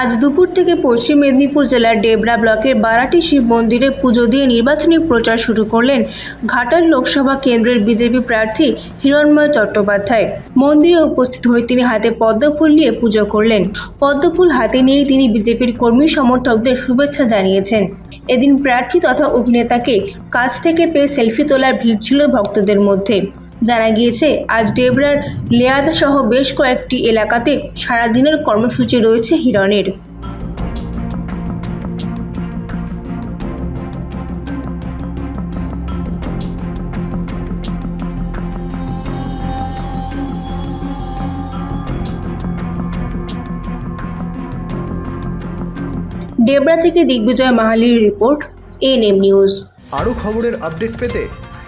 আজ দুপুর থেকে পশ্চিম মেদিনীপুর জেলার ডেবরা ব্লকের বারাটি শিব মন্দিরে পুজো দিয়ে নির্বাচনী প্রচার শুরু করলেন ঘাটাল লোকসভা কেন্দ্রের বিজেপি প্রার্থী হিরণময় চট্টোপাধ্যায়। মন্দিরে উপস্থিত হয়ে তিনি হাতে পদ্মফুল নিয়ে পুজো করলেন। পদ্মফুল হাতে নিয়েই তিনি বিজেপির কর্মী সমর্থকদের শুভেচ্ছা জানিয়েছেন। এদিন প্রার্থী তথা অভিনেতাকে কাছ থেকে পেয়ে সেলফি তোলার ভিড় ছিল ভক্তদের মধ্যে। জানা গিয়েছে, আজ ডেবরার লেয়াদা সহ বেশ কয়েকটি এলাকাতে সারাদিনের কর্মসূচি রয়েছে হিরণের। ডেবরা থেকে দিগ্বিজয় মাহালির রিপোর্ট এনএম নিউজ। আরও খবরের আপডেট পেতে